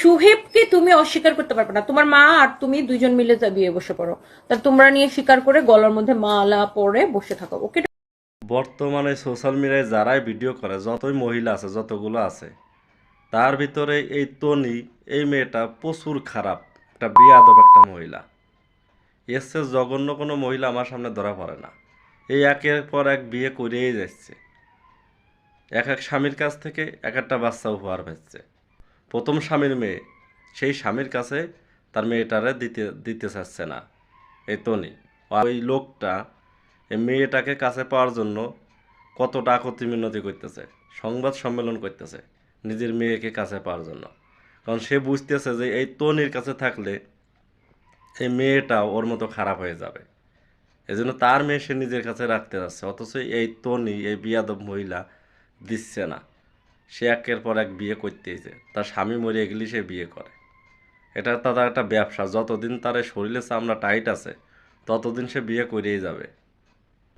সুহেবকে তুমি অস্বীকার করতে পারবে না। তোমার মা আর তুমি দুইজন মিলে বিয়ে বসে পড়ো। তা তোমরা নিয়ে স্বীকার করে গলার মধ্যে মালা পরে বসে থাকো, ওকে? বর্তমানে সোশ্যাল মিডিয়ায় যারাই ভিডিও করে, যতই মহিলা আছে, যতগুলো আছে, তার ভিতরে এই তনি এই মেয়েটা প্রচুর খারাপ, একটা বিয়াদব একটা মহিলা। চেয়ে জঘন্য কোনো মহিলা আমার সামনে ধরা পড়ে না। এই একের পর এক বিয়ে করেই যাচ্ছে। এক এক স্বামীর কাছ থেকে এক একটা বাচ্চা উপহার পাচ্ছে। প্রথম স্বামীর মেয়ে, সেই স্বামীর কাছে তার মেয়েটারে দিতে দিতে চাচ্ছে না। এই তনি ওই লোকটা এই মেয়েটাকে কাছে পাওয়ার জন্য কত ডাকতি মিনতি করতেছে, সংবাদ সম্মেলন করতেছে নিজের মেয়েকে কাছে পাওয়ার জন্য। কারণ সে বুঝতেছে যে এই তনির কাছে থাকলে এই মেয়েটা ওর মতো খারাপ হয়ে যাবে। এজন্য তার মেয়ে সে নিজের কাছে রাখতে যাচ্ছে, অথচ এই তনি এই বিয়াদব মহিলা দিচ্ছে না। সে একের পর এক বিয়ে করতেইছে তার স্বামী মরিয়ে গেলে সে বিয়ে করে। এটা তাদের একটা ব্যবসা। যতদিন তার শরীরে চামড়া টাইট আছে, ততদিন সে বিয়ে করেই যাবে।